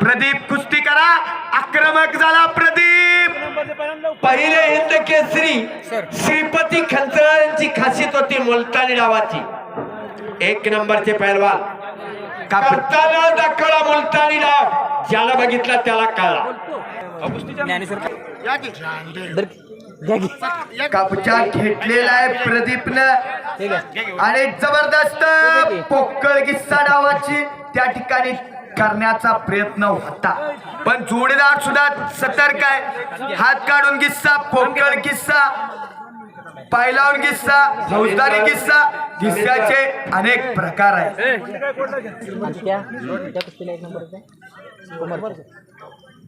प्रदीप कुस्ती करा आक्रमक झाला प्रदीप. पहिले हिंद केसरी श्रीपती खंचराळ यांची खासियत होती मुलतानी डावाची एक नंबरचे पैलवान. करताना दाखवला मुलतानी डाव ज्याला बघितला त्याला कळला. कपचा घेतलेला आहे प्रदीपनं. आणि जबरदस्त पोकळ किस्सा डावाची त्या ठिकाणी करण्याचा प्रयत्न होता. पण जोडीदार सुद्धा सतर्क आहे. हात काढून किस्सा पोकळ किस्सा पायलावून किस्सा फौजदारी किस्सा किस्साचे अनेक प्रकार आहेत.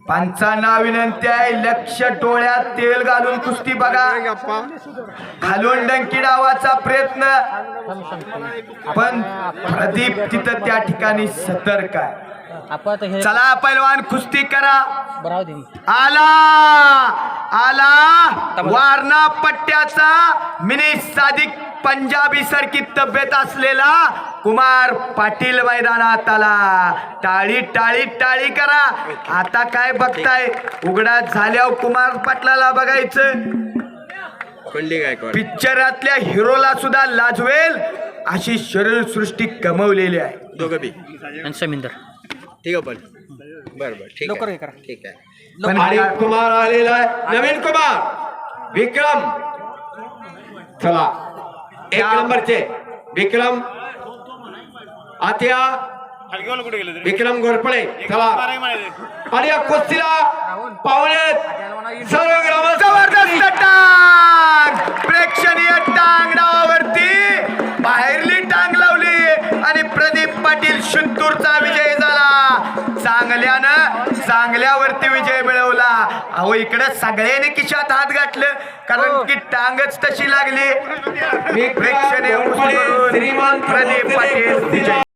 पंचांना विनंती आहे लक्ष डोळ्यात तेल घालून कुस्ती बघा. घालून डंकी डावाचा प्रयत्न. पण प्रदीप तिथं त्या ठिकाणी सतर्क आहे. आपण आता हे चला पैलवान कुस्ती करा. बराव दे. आला आला. वारणा पट्ट्याचा मिनी सादिक पंजाबी सारखी तब्येत असलेला कुमार पाटील मैदानात आला. टाळी टाळी टाळी करा. आता काय बघताय? उघडा झाल्यावर कुमार पाटलाला बघायचं. पिक्चरातल्या हिरोला सुद्धा लाजवेल अशी शरीर सृष्टी कमवलेली आहे. दोघं बी. आणि समिंदर. ठीक आहे पण बर बर ठीक लवकर आहे. हे करा. ठीक आहे. पण आणि कुमार आलेला आहे. नवीन कुमार. विक्रम. चला. एक नंबरचे. विक्रम. आत्या. विक्रम घोरपडे. चला. आणि या कुस्तीला पाहुणे सर्व ग्रामस्थ जबरदस्त टांग! प्रेक्षणीय टांग डावावरती बाहेरली टांग लावली आणि प्रदीप पाटील शिंतूरचा चांगल्यानं चांगल्यावरती विजय मिळवला. अहो इकडं सगळ्यांनी खिशात हात घातलं कारण की टांगच तशी लागली. प्रेक्षणीय प्रदीप पाटील विजय.